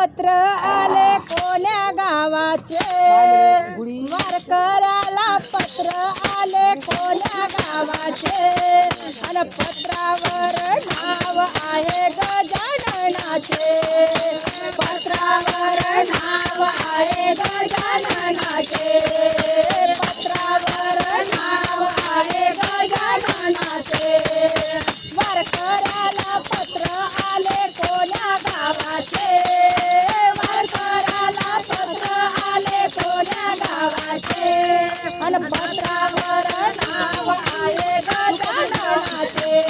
पत्र आले कोण्या गावाचे? वारकऱ्याला पत्र आले कोण्या गावाचे? आणि पत्रावर अन भद्रावर नाव आए गजानाचे